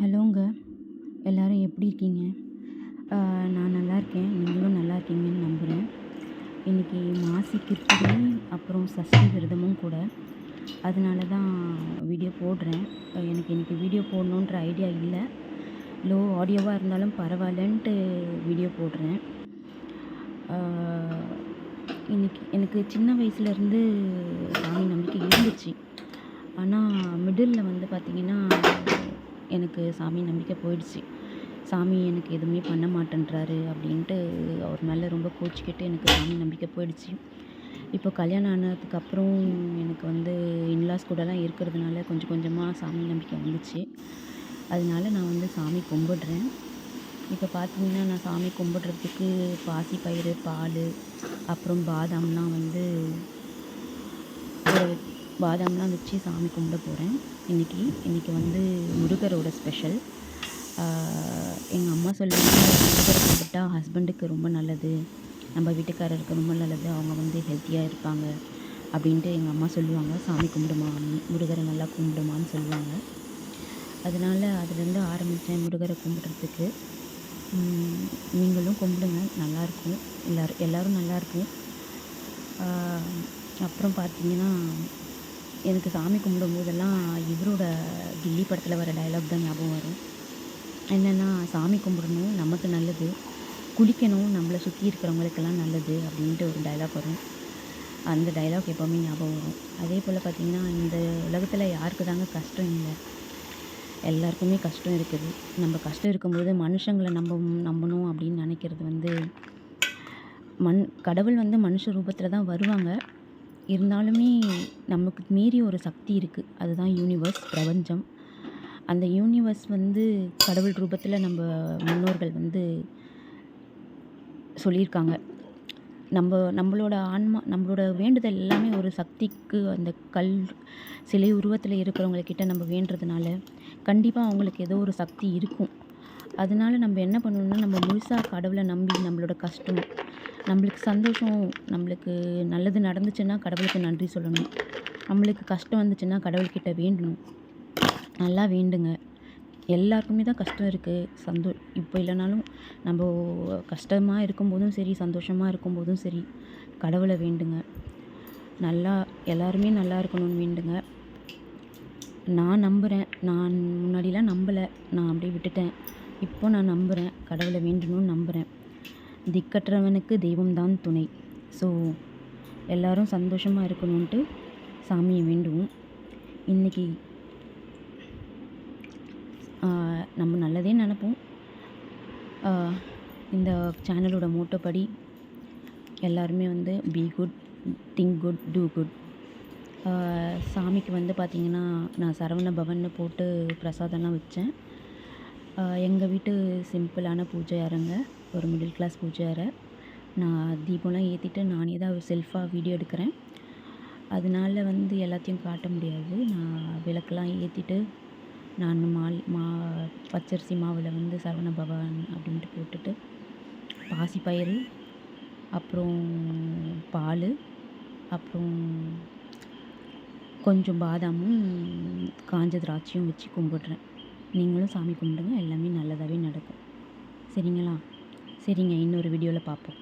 ஹலோங்க எல்லோரும் எப்படி இருக்கீங்க? நான் நல்லா இருக்கேன். நீங்களும் நல்லா இருக்கீங்கன்னு நம்புகிறேன் இன்றைக்கி மாசி கிருத்திகை அப்புறம் சஷ்டி விரதமும் கூட. அதனால தான் வீடியோ போடுறேன். எனக்கு இன்றைக்கி வீடியோ போடணுன்ற ஐடியா இல்லை. லோ ஆடியோவாக இருந்தாலும் பரவாயில்லன்ட்டு வீடியோ போடுறேன். இன்றைக்கி எனக்கு சின்ன வயசுலேருந்து சாமி நம்பிக்கை இருந்துச்சு. ஆனால் மிடிலில் வந்து பார்த்திங்கன்னா எனக்கு சாமி நம்பிக்கை போயிடுச்சு. சாமி எனக்கு எதுவுமே பண்ண மாட்டேன்றாரு அப்படின்ட்டு அவர் மேலே ரொம்ப கோச்சிக்கிட்டு எனக்கு சாமி நம்பிக்கை போயிடுச்சு. இப்போ கல்யாணம் ஆனதுக்கப்புறம் எனக்கு வந்து இன்லாஸ் கூடலாம் இருக்கிறதுனால கொஞ்சம் கொஞ்சமாக சாமி நம்பிக்கை வந்துச்சு. அதனால நான் வந்து சாமி கும்பிடுறேன். இப்போ பார்த்தீங்கன்னா நான் சாமி கும்பிட்றதுக்கு பாசி பயிறு பால் அப்புறம் பாதாம்லாம் வந்து பாதாம்லாம் வச்சு சாமி கும்பிட போகிறேன் இன்றைக்கி இன்றைக்கி வந்து முருகரோட ஸ்பெஷல் எங்கள் அம்மா சொல்லுவாங்க முருகரை கும்பிட்டா ஹஸ்பண்டுக்கு ரொம்ப நல்லது. நம்ம வீட்டுக்காரருக்கு ரொம்ப நல்லது. அவங்க வந்து ஹெல்த்தியாக இருப்பாங்க. அப்படின்ட்டு எங்கள் அம்மா சொல்லுவாங்க. சாமி கும்பிடுமா முருகரை நல்லா கும்பிடுமான்னு சொல்லுவாங்க. அதனால் அதுலேருந்து ஆரம்பித்தேன் முருகரை கும்பிட்றதுக்கு. நீங்களும் கும்பிடுங்க. நல்லாயிருக்கும். எல்லோரும் எல்லோரும் நல்லாயிருக்கும். அப்புறம் பார்த்தீங்கன்னா எனக்கு சாமி கும்பிடும் போதெல்லாம் இவரோட கில்லி படத்தில் வர டைலாக் தான் ஞாபகம் வரும். என்னென்னா சாமி கும்பிடணும் நமக்கு நல்லது. குளிக்கணும் நம்மளை சுற்றி இருக்கிறவங்களுக்கெல்லாம் நல்லது அப்படின்ட்டு ஒரு டைலாக் வரும். அந்த டைலாக் எப்போவுமே ஞாபகம் வரும். அதே போல் பார்த்திங்கன்னா இந்த உலகத்தில் யாருக்கு தாங்க கஷ்டம் இல்லை. எல்லாருக்குமே கஷ்டம் இருக்குது. நம்ம கஷ்டம் இருக்கும்போது மனுஷங்களை நம்ப நம்பணும் அப்படின்னு நினைக்கிறது வந்து மண் கடவுள் வந்து மனுஷ ரூபத்தில் தான் வருவாங்க. இருந்தாலுமே நமக்கு மீறி ஒரு சக்தி இருக்குது அதுதான் யூனிவர்ஸ் பிரபஞ்சம். அந்த யூனிவர்ஸ் வந்து கடவுள் ரூபத்தில் நம்ம முன்னோர்கள் வந்து சொல்லியிருக்காங்க. நம்ம நம்மளோட ஆன்மா நம்மளோட வேண்டுதல் எல்லாமே ஒரு சக்திக்கு அந்த கல் சிலை உருவத்தில் இருக்கிறவங்கக்கிட்ட நம்ம வேண்டுறதுனால கண்டிப்பாக அவங்களுக்கு ஏதோ ஒரு சக்தி இருக்கும். அதனால நம்ம என்ன பண்ணணும்னா நம்ம முழுசாக கடவுளை நம்பி நம்மளோட கஷ்டம் நம்மளுக்கு சந்தோஷம் நம்மளுக்கு நல்லது நடந்துச்சுன்னா கடவுளுக்கு நன்றி சொல்லணும். நம்மளுக்கு கஷ்டம் வந்துச்சுன்னா கடவுள்கிட்ட வேண்டணும். நல்லா வேண்டுங்க. எல்லாருக்குமே தான் கஷ்டம் இருக்குது சந்தோ இப்போ இல்லைனாலும் நம்ம கஷ்டமாக இருக்கும்போதும் சரி சந்தோஷமாக இருக்கும்போதும் சரி கடவுளை வேண்டுங்க. நல்லா எல்லாருமே நல்லா இருக்கணும்னு வேண்டுங்க. நான் நம்புகிறேன் நான் முன்னாடிலாம் நம்பலை. நான் அப்படியே விட்டுட்டேன். இப்போ நான் நம்புகிறேன் கடவுளை வேண்டணும்னு நம்புகிறேன் திக்கற்றவனுக்கு தெய்வம்தான் துணை. ஸோ எல்லோரும் சந்தோஷமாக இருக்கணுன்ட்டு சாமியை வேண்டுவோம். இன்றைக்கி நம்ம நல்லதே நினப்போம். இந்த சேனலோட மோட்டோப்படி எல்லாருமே வந்து be good think good do good சாமிக்கு வந்து பார்த்திங்கன்னா நான் சரவண பவன்னு போட்டு பிரசாதம்லாம் வச்சேன். எங்கள் வீட்டு சிம்பிளான பூஜை அரங்க. ஒரு மிடில் கிளாஸ் பூஜை அறை. நான் தீபம்லாம் ஏற்றிட்டு நானே தான் செல்ஃபாக வீடியோ எடுக்கிறேன். அதனால வந்து எல்லாத்தையும் காட்ட முடியாது. நான் விளக்கெலாம் ஏற்றிட்டு நான் மால் மா பச்சரிசி மாவில் வந்து சரவண பவன் அப்படின்ட்டு போட்டுட்டு பாசிப்பயிறு அப்புறம் பால் அப்புறம் கொஞ்சம் பாதாமும் காஞ்ச திராட்சையும் வச்சு கும்பிட்றேன். நீங்களும் சாமி கும்பிடுங்க. எல்லாமே நல்லதாகவே நடக்கும். சரிங்களா? சரிங்க இன்னொரு வீடியோவில் பார்ப்போம்